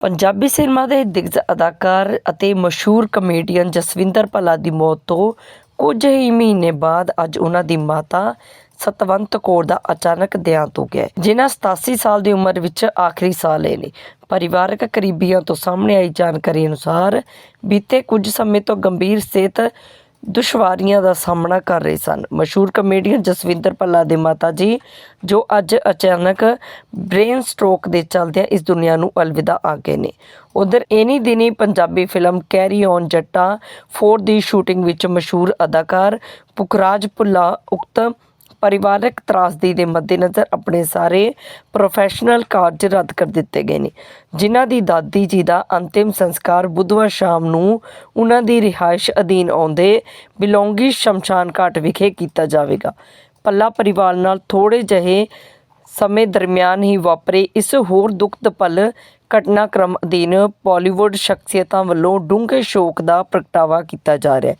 Punjabi cinema ਦੇ ਦਿੱਗਜ਼ ਅਦਾਕਾਰ ਅਤੇ ਮਸ਼ਹੂਰ ਕਮੇਡੀਅਨ ਜਸਵਿੰਦਰ ਭੱਲਾ ਦੀ ਮੌਤ ਤੋਂ ਕੁਝ ਹੀ ਮਹੀਨੇ ਬਾਅਦ ਅੱਜ ਉਹਨਾਂ ਦੀ ਮਾਤਾ ਸਤਵੰਤ ਕੌਰ ਦਾ ਅਚਾਨਕ ਦੇਹਾਂਤ ਹੋ ਗਿਆ ਜਿਨ੍ਹਾਂ 87 ਸਾਲ ਦੀ ਉਮਰ ਵਿੱਚ ਆਖਰੀ ਸਾਹ ਲਏ ਨੇ। ਪਰਿਵਾਰਕ ਕਰੀਬੀਆਂ ਤੋਂ ਸਾਹਮਣੇ ਆਈ ਜਾਣਕਾਰੀ ਅਨੁਸਾਰ ਬੀਤੇ ਕੁਝ ਸਮੇਂ ਤੋਂ ਗੰਭੀਰ ਸਿਹਤ ਦੁਸ਼ਵਾਰੀਆਂ ਦਾ ਸਾਹਮਣਾ ਕਰ ਰਹੇ ਸਨ। ਮਸ਼ਹੂਰ ਕਮੇਡੀਅਨ ਜਸਵਿੰਦਰ ਭੱਲਾ ਦੇ ਮਾਤਾ ਜੀ, ਜੋ ਅੱਜ ਅਚਾਨਕ ਬ੍ਰੇਨ ਸਟ੍ਰੋਕ ਦੇ ਚਲਦਿਆਂ ਇਸ ਦੁਨੀਆ ਨੂੰ ਅਲਵਿਦਾ ਆ ਗਏ ਨੇ। ਉਧਰ ਇਨੀ ਦਿਨੀ Punjabi film carry on Jatta 4 ਦੀ ਸ਼ੂਟਿੰਗ ਵਿੱਚ ਮਸ਼ਹੂਰ ਅਦਾਕਾਰ ਪੁਖਰਾਜ ਭੁੱਲਾ, ਉਕਤ ਪਰਿਵਾਰਕ ਤਰਾਸਦੀ ਦੇ ਮੱਦੇਨਜ਼ਰ ਆਪਣੇ ਸਾਰੇ ਪ੍ਰੋਫੈਸ਼ਨਲ ਕਾਰਜ ਰੱਦ ਕਰ ਦਿੱਤੇ ਗਏ ਨੇ, ਜਿਨ੍ਹਾਂ ਦੀ ਦਾਦੀ ਜੀ ਦਾ ਅੰਤਿਮ ਸੰਸਕਾਰ ਬੁੱਧਵਾਰ ਸ਼ਾਮ ਨੂੰ ਉਹਨਾਂ ਦੀ ਰਿਹਾਇਸ਼ ਅਧੀਨ ਆਉਂਦੇ ਬਿਲੋਂਗੀ ਸ਼ਮਸ਼ਾਨ ਘਾਟ ਵਿਖੇ ਕੀਤਾ ਜਾਵੇਗਾ। ਪੱਲਾ ਪਰਿਵਾਰ ਨਾਲ ਥੋੜੇ ਜਿਹੇ ਸਮੇਂ ਦਰਮਿਆਨ ਹੀ ਵਾਪਰੇ ਇਸ ਹੋਰ ਦੁਖਦ ਪਲ ਘਟਨਾਕ੍ਰਮ ਅਧੀਨ ਬਾਲੀਵੁੱਡ ਸ਼ਖਸੀਅਤਾਂ ਵੱਲੋਂ ਡੂੰਘੇ ਸ਼ੋਕ ਦਾ ਪ੍ਰਗਟਾਵਾ ਕੀਤਾ ਜਾ ਰਿਹਾ ਹੈ।